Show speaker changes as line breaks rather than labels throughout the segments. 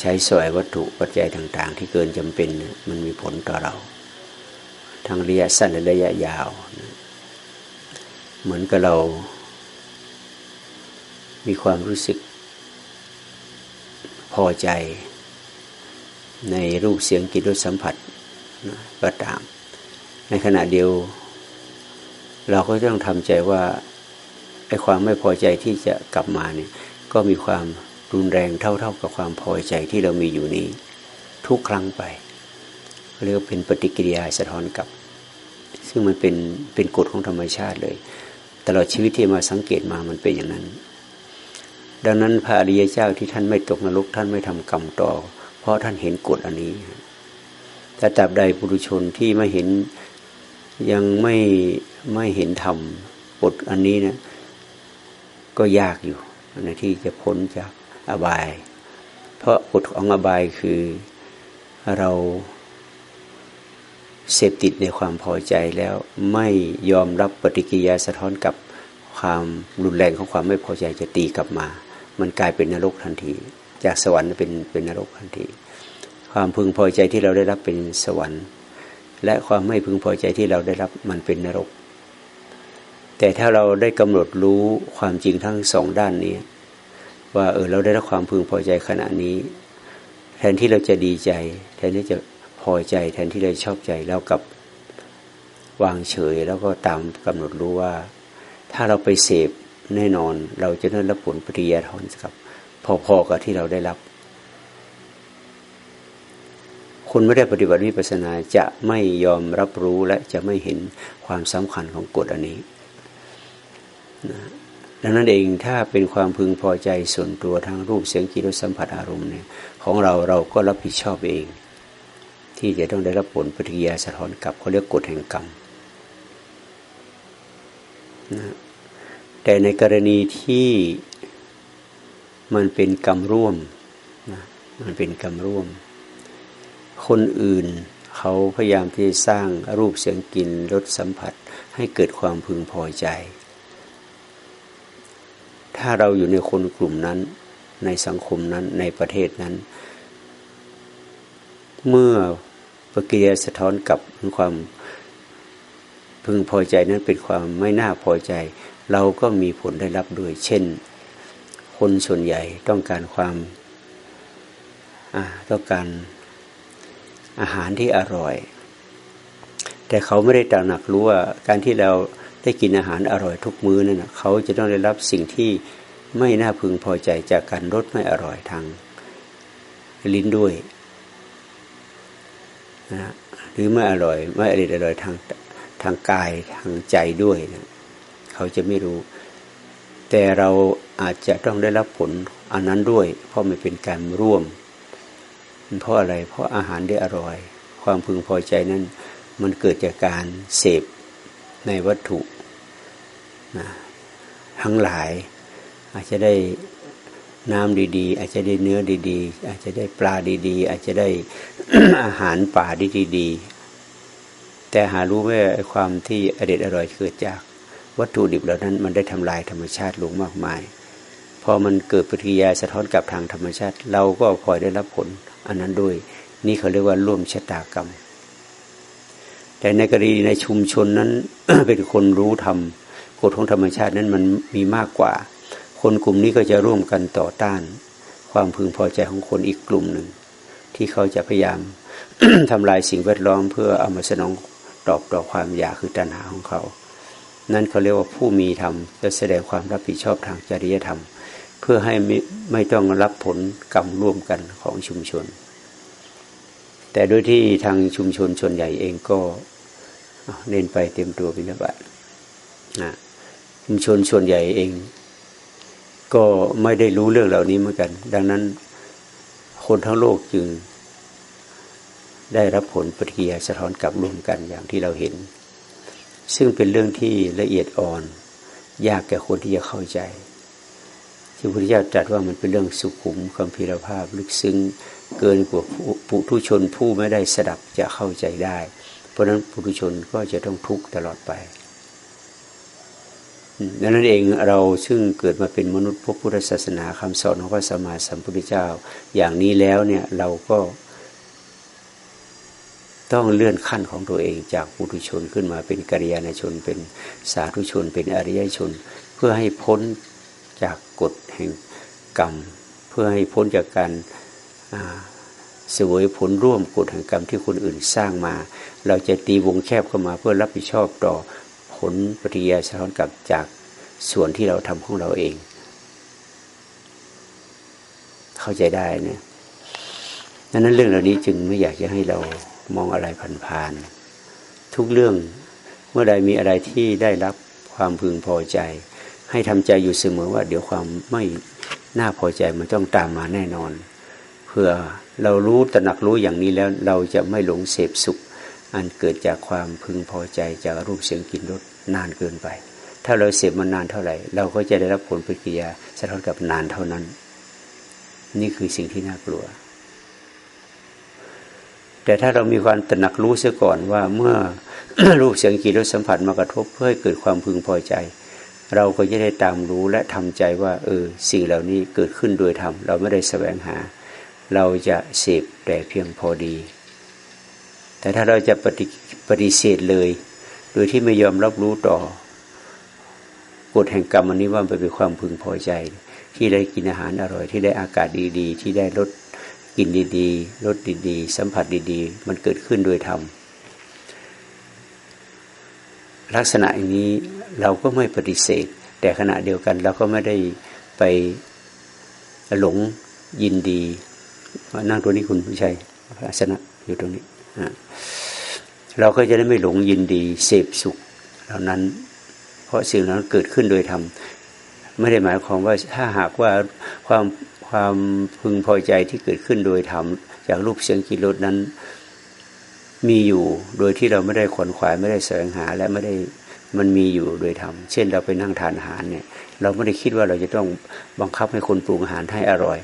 ใช้สวยวัตถุปัจจัยต่าง ๆ ที่เกินจำเป็นมันมีผลต่อเรา ทั้งระยะสั้นและระยะยาว เหมือนกับเรา มีความรู้สึก พอใจ ในรูปเสียงกลิ่นรสสัมผัสก็ตาม ในขณะเดียว เราก็ต้องทำใจว่าไอ้ความไม่พอใจที่จะกลับมาเนี่ยก็มีความ รุนแรงเท่าๆกับความพอใจที่เรามีอยู่นี้ ทุกครั้งไปเรียกเป็นปฏิกิริยาสะท้อนกลับ ซึ่งมันเป็นเป็นกฎของธรรมชาติเลย ตลอดชีวิตที่มาสังเกตมามันเป็นอย่างนั้น ดังนั้นพระอริยเจ้าที่ท่านไม่ตกนรกท่านไม่ทำกรรมต่อ เพราะท่านเห็นกฎอันนี้แต่ตราบใดปุถุชนที่ไม่เห็นยังไม่ไม่เห็นธรรมกฎอันนี้นะก็ยากอยู่ในที่จะพ้นจาก อบาย เพราะกฎของอบายคือเราเสพติดในความพอใจแล้วไม่ยอมรับปฏิกิริยาสะท้อนกับความรุนแรงของความไม่พอใจจะตีกลับมา มันกลายเป็นนรกทันที จากสวรรค์เป็นเป็นนรกทันที ความพึงพอใจที่เราได้รับเป็นสวรรค์ และความไม่พึงพอใจที่เราได้รับมันเป็นนรก แต่ถ้าเราได้กำหนดรู้ความจริงทั้งสองด้านนี้ ว่าเออเราได้รับความพึงพอใจขณะนี้ แทนที่เราจะดีใจ แทนที่จะพอใจแทนที่เราชอบใจแล้วกับวางเฉย แล้วก็ตามกำหนดรู้ว่า ถ้าเราไปเสพแน่นอน เราจะได้รับผลปฏิยาทอนกับ พอๆกับที่เราได้รับ คนไม่ได้ปฏิบัติวิปัสนาจะไม่ยอมรับรู้และจะไม่เห็นความสำคัญของกฎอันนี้นะ ดังนั้นเองถ้าเป็นความพึงพอใจส่วนตัวทางรูปเสียงกลิ่นรสสัมผัสอารมณ์เนี่ยของเราเราก็รับผิดชอบเอง ที่จะต้องได้รับผลปฏิกิริยาสะท้อนกลับเขาเรียกกฎแห่งกรรมนะแต่ในกรณีที่มันเป็นกรรมร่วมนะมันเป็นกรรมร่วม คนอื่นเขาพยายามที่จะสร้างรูปเสียงกลิ่นรสสัมผัสให้เกิดความพึงพอใจ ถ้าเราอยู่ในคนกลุ่มนั้น ในสังคมนั้นในประเทศนั้น เมื่อปกิริยาสะท้อนกับความพึงพอใจนั้นเป็นความไม่น่าพอใจ เราก็มีผลได้รับด้วย เช่น คนส่วนใหญ่ต้องการความต้องการอาหารที่อร่อย แต่เขาไม่ได้ตระหนักรู้ว่าการที่เรา ได้กินอาหารอร่อยทุกมื้อนั่นเขาจะต้องได้รับสิ่งที่ไม่น่าพึงพอใจจากการรสไม่อร่อยทางลิ้นด้วยนะหรือไม่อร่อยไม่อร่อยอร่อยทางทางกายทางใจด้วยนะเขาจะไม่รู้ แต่เราอาจจะต้องได้รับผลอันนั้นด้วย เพราะมันเป็นการร่วม เพราะอะไรเพราะอาหารได้อร่อย ความพึงพอใจนั้น มันเกิดจากการเสพในวัตถุ นะทั้งหลาย อาจจะได้น้ำดีๆ อาจจะได้เนื้อดีๆ อาจจะได้ปลาดีๆ อาจจะได้อาหารป่าดีๆ แต่หารู้ว่าความที่อเด็ดอร่อยเกิดจากวัตถุดิบเหล่านั้นมันได้ทำลายธรรมชาติลงมากมาย พอมันเกิดปฏิกิริยาสะท้อนกับทางธรรมชาติ เราก็พลอยได้รับผล อันนั้นด้วย นี่เขาเรียกว่าร่วมชะตากรรม แต่ในกรณีในชุมชนนั้นเป็นคนรู้ธรรม กฎของธรรมชาตินั้นมันมีมากกว่า คนกลุ่มนี้ก็จะร่วมกันต่อต้าน ความพึงพอใจของคนอีกกลุ่มหนึ่ง ที่เขาจะพยายามทำลายสิ่งแวดล้อมเพื่อเอามาสนองตอบต่อความอยากคือตัณหาของเขา นั่นเขาเรียกว่าผู้มีธรรมจะแสดงความรับผิดชอบทางจริยธรรม เพื่อให้ไม่ไม่ต้องรับผลกรรมร่วมกันของชุมชน แต่โดยที่ทางชุมชนชนใหญ่เองก็เน้นไปเต็มตัวบิณฑบาตชุม ชนส่วนใหญ่เอง ก็ไม่ได้รู้เรื่องเหล่านี้เหมือนกัน ดังนั้นคนทั้งโลกจึง ได้รับผลปฏิกิริยาสะท้อนกลับรวมกันอย่างที่เราเห็น ซึ่งเป็นเรื่องที่ละเอียดอ่อน ยากแก่คนที่จะเข้าใจที่พระพุทธเจ้าตรัสว่ามันเป็นเรื่องสุขุมคำพิรภาพ ลึกซึ้งเกินกว่าปุถุชนผู้ไม่ได้สดับจะเข้าใจได้ เพราะนั้นปุถุชนก็จะต้องทุกข์ตลอดไป ดังนั้นเองเราซึ่งเกิดมาเป็นมนุษย์พวกพุทธศาสนาคำสอนของพระสัมมาสัมพุทธเจ้า อย่างนี้แล้วเนี่ยเราก็ต้องเลื่อนขั้นของตัวเองจากปุถุชนขึ้นมาเป็นกัลยาณชน เป็นสาธุชน เป็นอริยชน เพื่อให้พ้นจากกฎแห่งกรรม เพื่อให้พ้นจากการสวยผลร่วมกฎแห่งกรรมที่คนอื่นสร้างมา เราจะตีวงแคบเข้ามาเพื่อรับผิดชอบต่อ ผลปฏิกิริยาสะท้อนกลับจากส่วนที่เราทำของเราเอง เข้าใจได้เนี่ยดังนั้นเรื่องเหล่านี้จึงไม่อยากจะให้เรามองอะไรผ่านๆทุกเรื่องเมื่อใดมีอะไรที่ได้รับความพึงพอใจ ให้ทำใจอยู่เสมอว่า เดี๋ยวความไม่น่าพอใจมันต้องตามมาแน่นอนเพื่อเรารู้ตระหนักรู้อย่างนี้แล้วเราจะไม่หลงเสพสุข อันเกิดจากความพึงพอใจจากรูปเสียงกลิ่นรสนานเกินไป ถ้าเราเสพมันนานเท่าไหร่ เราก็จะได้รับผลปฏิกิริยาสะท้อนกับนานเท่านั้น นี่คือสิ่งที่น่ากลัว แต่ถ้าเรามีความตระหนักรู้เสียก่อนว่าเมื่อรูปเสียงกลิ่นรสสัมผัสมากระทบเพื่อให้เกิดความพึงพอใจ เราก็จะได้ตามรู้และทำใจว่า เออสิ่งเหล่านี้เกิดขึ้นโดยธรรมเราไม่ได้แสวงหา เราจะเสพแต่เพียงพอดี แต่ถ้าเราจะปฏิปฏิเสธเลย โดยที่ไม่ยอมรับรู้ต่อกฎแห่งกรรมอันนี้ว่าเป็นความพึงพอใจ ที่ได้กินอาหารอร่อย ที่ได้อากาศดีๆ ที่ได้รสกินดีๆรสดีๆ สัมผัสดีๆ มันเกิดขึ้นโดยธรรมลักษณะอย่างนี้เราก็ไม่ปฏิเสธ แต่ขณะเดียวกันเราก็ไม่ได้ไปหลงยินดีนั่งตัวนี้คุณผู้ชัยอาสนะอยู่ตรงนี้ เราก็จะได้ไม่หลงยินดีเสพสุขเหล่านั้น เพราะสิ่งนั้นเกิดขึ้นโดยธรรมไม่ได้หมายความว่าถ้าหากว่าความความพึงพอใจที่เกิดขึ้นโดยธรรมจากรูปเสียงกิรสนั้น มีอยู่โดยที่เราไม่ได้ขวนขวายไม่ได้แสวงหาและไม่ได้มันมีอยู่โดยธรรมเช่นเราไปนั่งทานอาหารเนี่ย เราไม่ได้คิดว่าเราจะต้องบังคับให้คนปรุงอาหารให้อร่อย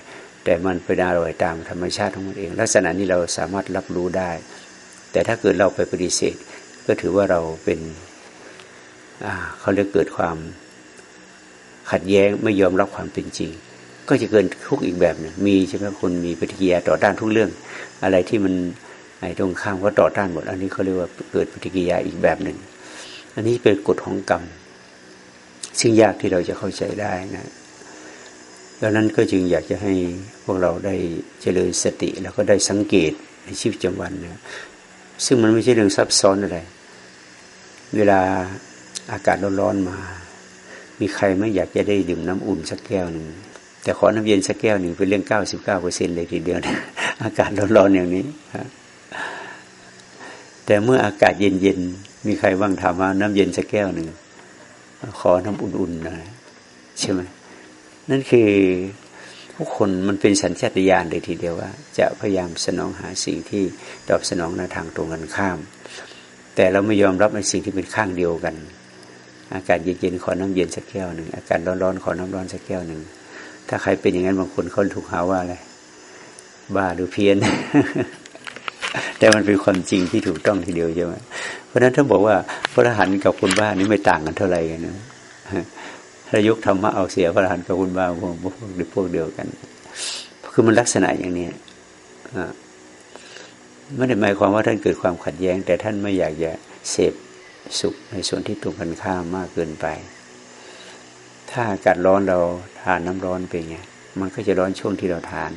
แต่มันเป็นอร่อยตามธรรมชาติของมันเอง ลักษณะนี้เราสามารถรับรู้ได้ แต่ถ้าเกิดเราไปปฏิเสธ ก็ถือว่าเราเป็นเขาเรียกเกิดความขัดแย้งไม่ยอมรับความเป็นจริง ก็จะเกินทุกอีกแบบหนึ่งมีใช่ไหมคนมีปฏิกิริยาต่อต้านทุกเรื่อง อะไรที่มันไอ้ตรงข้ามก็ต่อต้านหมด อันนี้เขาเรียกว่าเกิดปฏิกิริยาอีกแบบหนึ่งอันนี้เป็นกฎของกรรม ซึ่งยากที่เราจะเข้าใจได้นะ ดังนั้นก็จึงอยากจะให้พวกเราได้เจริญสติ แล้วก็ได้สังเกตในชีวิตประจำวันนะซึ่งมันไม่ใช่เรื่องซับซ้อนอะไร เวลาอากาศร้อนๆมา มีใครไม่อยากจะได้ดื่มน้ำอุ่นสักแก้วหนึ่งแต่ขอน้ำเย็นสักแก้วหนึ่งเป็นเรื่องเก้าสิบเก้าเปอร์เซ็นเลยทีเดียวนะอากาศร้อนๆอย่างนี้แต่เมื่ออากาศเย็นๆมีใครบ้างถามว่าน้ำเย็นสักแก้วหนึ่งขอน้ำอุ่นๆหน่อยใช่ไหม นั่นคือทุกคนมันเป็นสัญชาตญาณเลยทีเดียวว่า จะพยายามสนองหาสิ่งที่ตอบสนองในทางตรงกันข้าม แต่เราไม่ยอมรับในสิ่งที่เป็นข้างเดียวกัน อากาศเย็นๆขอน้ำเย็นสักแก้วหนึ่งอากาศร้อนๆขอน้ำร้อนสักแก้วหนึ่งถ้าใครเป็นอย่างนั้นบางคนเขาถูกหาว่าอะไรบ้าหรือเพี้ยน แต่มันเป็นความจริงที่ถูกต้องทีเดียวใช่ไหมเพราะฉะนั้นถ้าบอกว่าพระอรหันต์กับคนบ้านี่ไม่ต่างกันเท่าไหร่กันนะ ถ้ายกธรรมะเอาเสียพระอรหันต์กับคนบ้าพวกพวกพวกเดียวกัน คือมันลักษณะอย่างนี้ไม่ได้หมายความว่าท่านเกิดความขัดแย้ง แต่ท่านไม่อยากจะเสพสุขในส่วนที่ตรงกันข้ามมากเกินไป ถ้าอากาศร้อนเราทานน้ำร้อนเป็นไงมันก็จะร้อนช่วงที่เราทาน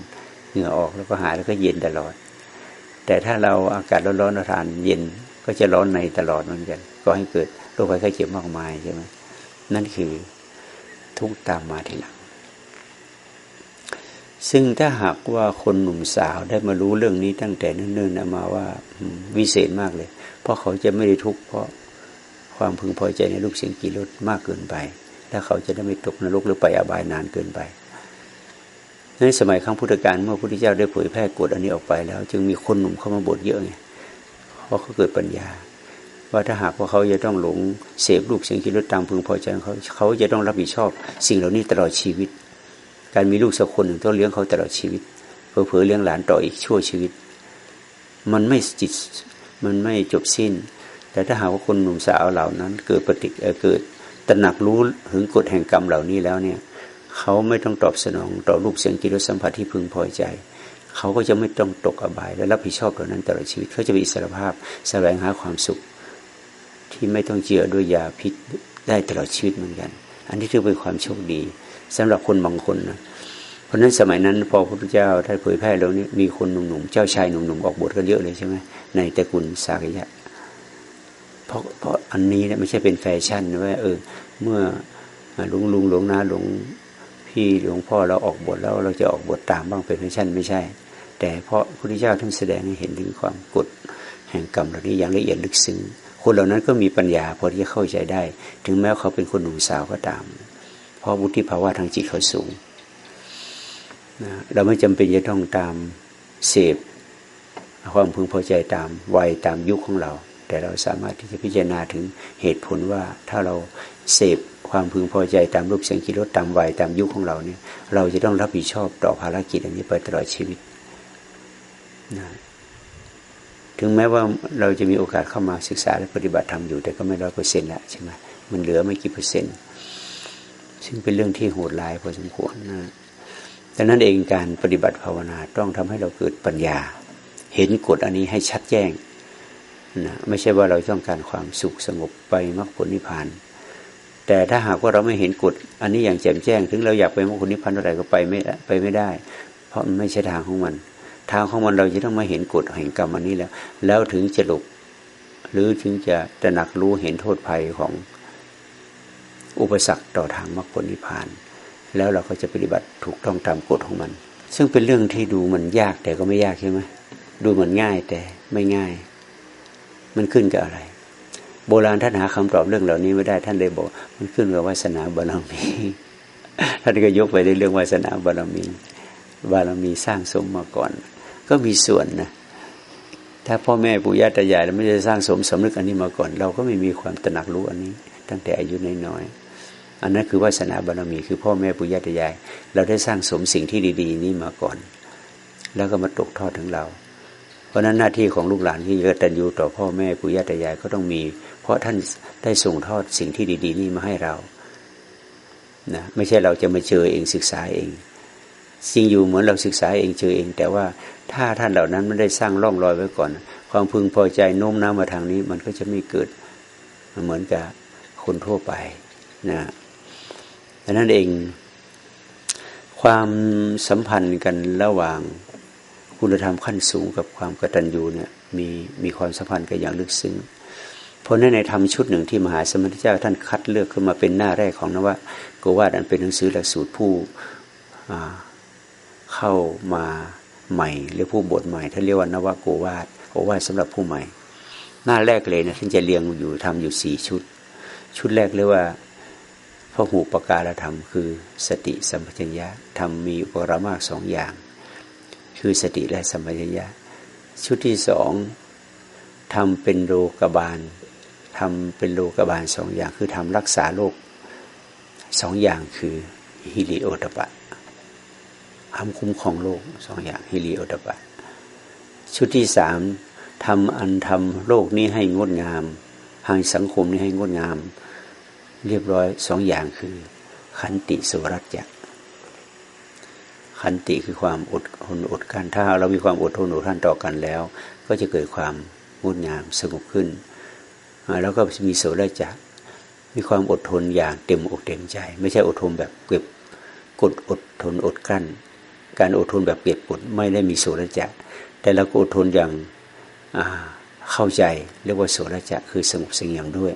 เหงื่อออกแล้วก็หายแล้วก็เย็นตลอด แต่ถ้าเราอากาศร้อนๆเราทานเย็นก็จะร้อนในตลอดเหมือนกัน ก็ให้เกิดโรคภัยไข้เจ็บมากมายใช่ไหมนั่นคือ ทุกตามมาทีหลัง ซึ่งถ้าหากว่าคนหนุ่มสาวได้มารู้เรื่องนี้ตั้งแต่เนิ่นๆนะมาว่าวิเศษมากเลย เพราะเขาจะไม่ได้ทุกข์เพราะความพึงพอใจในลูกเสียงกี่รถมากเกินไปถ้าเขาจะได้ไม่ตกนรกหรือไปอบายนานเกินไปในสมัยครั้งพุทธกาลเมื่อพระพุทธเจ้าได้เผยแพร่กฎอันนี้ออกไปแล้ว จึงมีคนหนุ่มเข้ามาบวชเยอะไงเพราะเขาเกิดปัญญา ว่าถ้าหากว่าเขาจะต้องหลงเสพลูกเสียงคิดรถตามพึงพอใจเขาเขาจะต้องรับผิดชอบ สิ่งเหล่านี้ตลอดชีวิต การมีลูกสักคนหนึ่งต้องเลี้ยงเขาตลอดชีวิตเผลอเลี้ยงหลานต่ออีกชั่วชีวิต มันไม่จิตมันไม่จบสิ้น แต่ถ้าหากว่าคนหนุ่มสาวเหล่านั้น เกิดปฏิเกิดตระหนักรู้ถึงกฎแห่งกรรมเหล่านี้แล้วเนี่ยเขาไม่ต้องตอบสนองต่อรูปเสียงกิริสัมผัสที่พึงพอใจ เขาก็จะไม่ต้องตกอบายและรับผิดชอบต่อนั้นตลอดชีวิตเขาจะมีอิสรภาพแสวงหาความสุข ที่ไม่ต้องเจือด้วยยาพิษได้ตลอดชีวิตเหมือนกัน อันนี้ถือเป็นความโชคดีสำหรับคนบางคนนะเพราะนั้นสมัยนั้นพอพระพุทธเจ้าท่านเผยแพร่แล้วนี่มีคนหนุ่มๆเจ้าชายหนุ่มๆออกบทกันเยอะเลยใช่ไหมในตระกูลสากยะเพราะเพราะอันนี้เนี่ยไม่ใช่เป็นแฟชั่นนะว่าเออเมื่อลุงลุงหลวงนาหลวงพี่หลวงพ่อเราออกบทแล้วเราจะออกบทตามบ้างเป็นแฟชั่นไม่ใช่ แต่เพราะพระพุทธเจ้าท่านแสดงให้เห็นถึงความกฎแห่งกรรมเหล่านี้อย่างละเอียดลึกซึ้ง คนเหล่านั้นก็มีปัญญาพอที่จะเข้าใจได้ ถึงแม้เขาเป็นคนหนุ่มสาวก็ตาม เพราะวุฒิภาวะทางจิตเขาสูงนะเราไม่จำเป็นจะต้องตามเสพความพึงพอใจตามวัยตามยุคของเรา แต่เราสามารถที่จะพิจารณาถึงเหตุผลว่าถ้าเราเสพความพึงพอใจตามรูปเสียงกิริยตามวัยตามยุคของเราเนี่ย เราจะต้องรับผิดชอบต่อภารกิจอันนี้ไปตลอดชีวิตนะ ถึงแม้ว่าเราจะมีโอกาสเข้ามาศึกษาและปฏิบัติธรรมอยู่ แต่ก็ไม่ร้อยเปอร์เซ็นต์ละใช่ไหมมันเหลือไม่กี่เปอร์เซ็นต์ ซึ่งเป็นเรื่องที่โหดร้ายพอสมควรนะดังนั้นเองการปฏิบัติภาวนาต้องทำให้เราเกิดปัญญา เห็นกฎอันนี้ให้ชัดแจ้งนะไม่ใช่ว่าเราต้องการความสุขสงบไปมรรคผลนิพพาน แต่ถ้าหากว่าเราไม่เห็นกฎอันนี้อย่างแจ่มแจ้ง ถึงเราอยากไปมรรคผลนิพพานเท่าไหร่ก็ไปไม่ไปไม่ได้ เพราะมันไม่ใช่ทางของมัน ทางของมันเราจะต้องมาเห็นกฎแห่งกรรมอันนี้แล้ว แล้วถึงจะหลบหรือถึงจะตระหนักรู้เห็นโทษภัยของอุปสรรคต่อทางมรรคผลนิพพาน แล้วเราก็จะปฏิบัติถูกต้องตามกฎของมัน ซึ่งเป็นเรื่องที่ดูมันยากแต่ก็ไม่ยากใช่ไหมดูเหมือนง่ายแต่ไม่ง่าย มันขึ้นกับอะไร โบราณท่านหาคำตอบเรื่องเหล่านี้ไม่ได้ท่านเลยบอก มันขึ้นกับวาสนาบารมีท่านก็ยกไปในเรื่องวาสนาบารมี บารมีสร้างสมมาก่อน ก็มีส่วนนะถ้าพ่อแม่ปู่ย่าตายายเราไม่ได้สร้างสมสำนึกอันนี้มาก่อน เราก็ไม่มีความตระหนักรู้อันนี้ ตั้งแต่อายุน้อยๆอันนั้นคือวาสนาบารมีคือพ่อแม่ปู่ย่าตายาย เราได้สร้างสมสิ่งที่ดี ๆ นี้มาก่อน แล้วก็มาตกทอดถึงเรา เพราะนั้นหน้าที่ของลูกหลานที่กตัญญูต่อพ่อแม่ปู่ย่าตายายก็ต้องมี เพราะท่านได้ส่งทอดสิ่งที่ดี ๆ นี่มาให้เรานะไม่ใช่เราจะมาเจอเองศึกษาเอง จริงอยู่เหมือนเราศึกษาเองเจอเอง แต่ว่าถ้าท่านเหล่านั้นไม่ได้สร้างร่องรอยไว้ก่อน ความพึงพอใจโน้มน้าวมาทางนี้ มันก็จะไม่เกิดเหมือนกับคนทั่วไปนะดังนั้นเอง ความสัมพันธ์กันระหว่างคุณธรรมขั้นสูงกับความกตัญญูเนี่ยมีมีความสัมพันธ์กันอย่างลึกซึ้งเพราะในในธรรมชุดหนึ่งที่มหาสมณเจ้าท่านคัดเลือกขึ้นมาเป็นหน้าแรกของนวะโกวาดอันเป็นหนังสือหลักสูตรผู้ เข้ามาใหม่ หรือผู้บทใหม่ท่านเรียกว่านวโกวาดโอวาดสำหรับผู้ใหม่ หน้าแรกเลยนะท่านจะเรียงอยู่ทำอยู่สี่ชุด ชุดแรกเรียกว่าพระหูปการธรรม คือสติสัมปชัญญะทำมีอุปกรณ์มากสองอย่าง คือสติและสัมปชัญญะ ชุดที่สองทำเป็นโลกบาลทำเป็นโลกบาลสองอย่าง คือทำรักษาโรคสองอย่างคือฮิริโอตปะ ทำคุ้มครองโลกสองอย่างฮิริโอตปะ ชุดที่สามทำอันทำโลกนี้ให้งดงามทางสังคมนี้ให้งดงาม เรียบร้อยสองอย่างคือ ขันติสุรัตจะขันติคือความอดทนอดกันถ้าเรามีความอดทนอดกันต่อกันแล้ว ก็จะเกิดความงดงามสงบขึ้น แล้วก็มีโสดจักมีความอดทนอย่างเต็มอกเต็มใจ ไม่ใช่อดทนแบบเก็บกดอดทนอดกั้น การอดทนแบบเก็บกดไม่ได้มีโสดจักแต่เราก็อดทนอย่างเข้าใจเรียกว่าโสดจักคือสงบสงเงียมด้วย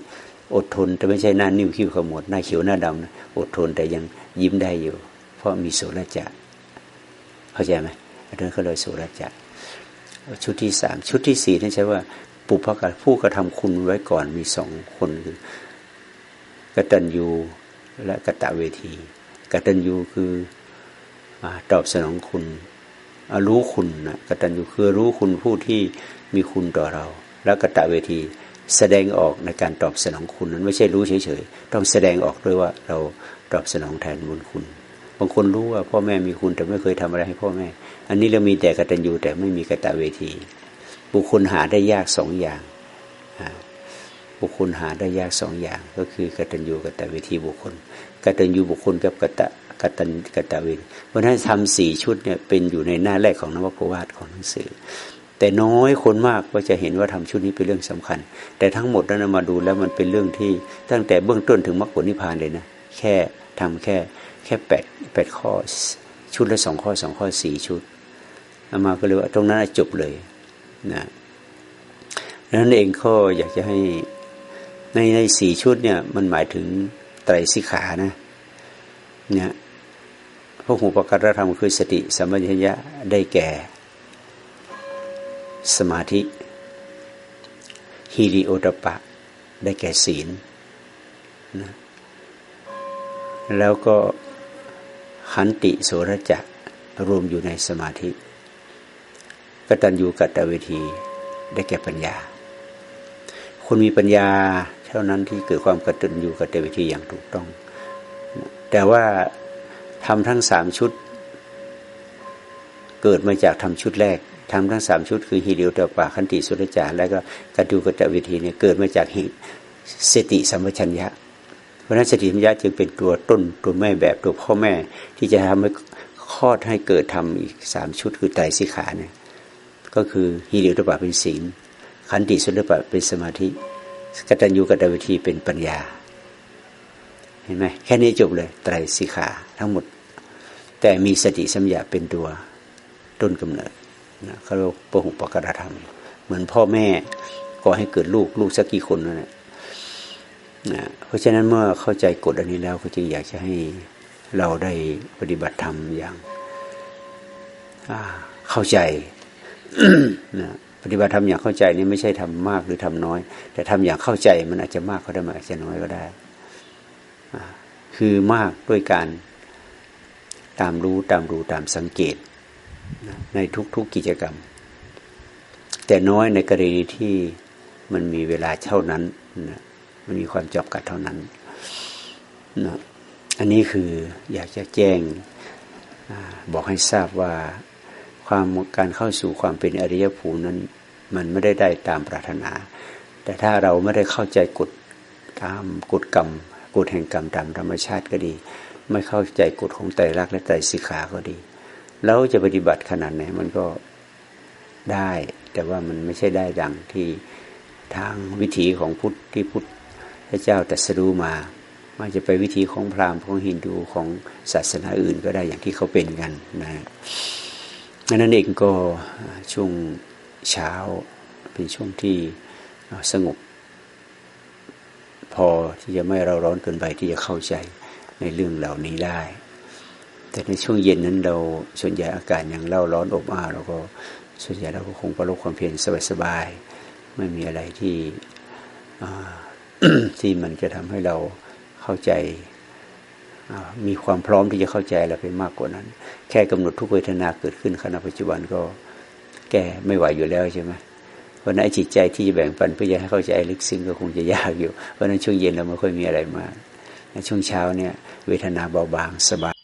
อดทนแต่ไม่ใช่หน้านิ้วคิ้วขมวดหน้าเขียวหน้าดำนะอดทนแต่ยังยิ้มได้อยู่ เพราะมีโสดจักเข้าใจไหมอันนั้นก็เลยสุรจักชุดที่สามชุดที่สี่นั่นใช้ว่า ปุพกะผู้กระทำคุณไว้ก่อนมีสองคนคือกตัญญูและกตะเวทีกตัญญูคือ ตอบสนองคุณรู้คุณนะกตัญญูคือรู้คุณผู้ที่มีคุณต่อเรา แล้วกตะเวทีแสดงออกในการตอบสนองคุณนั้นไม่ใช่รู้เฉยๆ ต้องแสดงออกด้วยว่าเราตอบสนองแทนบุญคุณ บางคนรู้ว่าพ่อแม่มีคุณแต่ไม่เคยทำอะไรให้พ่อแม่ อันนี้เรามีแต่กตัญญูแต่ไม่มีกตเวที บุคคลหาได้ยากสองอย่าง บุคคลหาได้ยากสองอย่าง ก็คือกตัญญูกตเวทีบุคคล กตัญญูบุคคลกับกต กตัญกตเวทีเพราะฉะนั้นทำสี่ชุดเนี่ยเป็นอยู่ในหน้าแรกของนวโกวาทของหนังสือ แต่น้อยคนมากก็จะเห็นว่าทำชุดนี้เป็นเรื่องสำคัญ แต่ทั้งหมดนั้นมาดูแล้วมันเป็นเรื่องที่ตั้งแต่เบื้องต้นถึงมรรคผลนิพพานเลยนะแค่ทำแค่แค่แปดแปดข้อชุดละสองข้อสองข้อสี่ชุดอามาก็เลยว่าตรงนั้นจบเลยนะนั้นเองก็อยากจะให้ในในสี่ชุดเนี่ยมันหมายถึงไตรสิกขานะเนี่ย พวกหูปการธรรมคือสติสัมปชัญญะได้แก่ สมาธิฮิริโอตปะ ได้แก่ศีลนะแล้วก็ขันติโสรจะรวมอยู่ในสมาธิกตัญญูกตเวทีได้แก่ปัญญาคนมีปัญญาเท่านั้นที่เกิดความกตัญญูกตเวทีอย่างถูกต้อง แต่ว่า ทำทั้งสามชุด เกิดมาจากทำชุดแรกทำทั้งสามชุด คือฮิริโอตปาขันติสุรจาและก็กตัญญูกตเวทีเนี่ยเกิดมาจากสติสัมปชัญญะ เพราะนั้นสติปัญญาจึงเป็นตัวต้นตัวแม่แบบตัวพ่อแม่ ที่จะทำให้คลอดให้เกิดทำอีกสามชุดคือไตรสิขาเนี่ยก็คือฮิริโอตปะเป็นศีลขันติสุรปะเป็นสมาธิกตัญญูกตวิธีเป็นปัญญา เห็นไหมแค่นี้จบเลย ไตรสิขาทั้งหมด แต่มีสติสัมยาเป็นตัวต้นกำเนิดนะเขาเรียกปหุปกรธรรม เหมือนพ่อแม่ก่อให้เกิดลูกลูกสักกี่คนนั่นแหละนะเพราะฉะนั้นเมื่อเข้าใจกฎอันนี้แล้วก็จึงอยากจะให้เราได้ปฏิบัติธรรมอย่างเข้าใจนะปฏิบัติธรรมอย่างเข้าใจนี่ไม่ใช่ทำมากหรือทำน้อย แต่ทำอย่างเข้าใจมันอาจจะมากก็ได้อาจจะน้อยก็ได้ คือมากด้วยการตามรู้ตามรู้ตามสังเกตในทุกๆกกิจกรรม แต่น้อยในกรณีที่มันมีเวลาเท่านั้นนะมันมีความจบกัดเท่านั้นนะอันนี้คืออยากจะแจ้งบอกให้ทราบว่าความการเข้าสู่ความเป็นอริยภูมินั้น มันไม่ได้ได้ตามปรารถนา แต่ถ้าเราไม่ได้เข้าใจกฎตามกฎกรรม กฎแห่งกรรมตามธรรมชาติก็ดี ไม่เข้าใจกฎของไตรลักษณ์และไตรสิกขาก็ดี แล้วจะปฏิบัติขนาดไหนมันก็ได้ แต่ว่ามันไม่ใช่ได้ดังที่ทางวิถีของพุทธที่พุทธเจ้าตรัสรู้มามันจะไปวิธีของพราหมณ์ของฮินดูของศาสนาอื่นก็ได้อย่างที่เขาเป็นกันนะนั้นเองก็ช่วงเช้าเป็นช่วงที่สงบ พอที่จะไม่เราร้อนเกินไปที่จะเข้าใจในเรื่องเหล่านี้ได้ แต่ในช่วงเย็นนั้นเราส่วนใหญ่อากาศยังเล่าร้อนอบอ้าวเราก็ส่วนใหญ่เราก็คงประลบความเพียรสบายๆไม่มีอะไรที่ที่มันจะทำให้เราเข้าใจมีความพร้อมที่จะเข้าใจอะไรไปมากกว่านั้น แค่กำหนดทุกเวทนาเกิดขึ้นขณะปัจจุบันก็แก้ไม่ไหวอยู่แล้วใช่ไหม ราะนั้นจิตใจที่จะแบ่งปันเพื่อจะให้เข้าใจลึกซึ้งก็คงจะยากอยู่ เพราะนั้นช่วงเย็นเราไม่ค่อยมีอะไรมากช่วงเช้าเนี่ยเวทนาเบาบางสบาย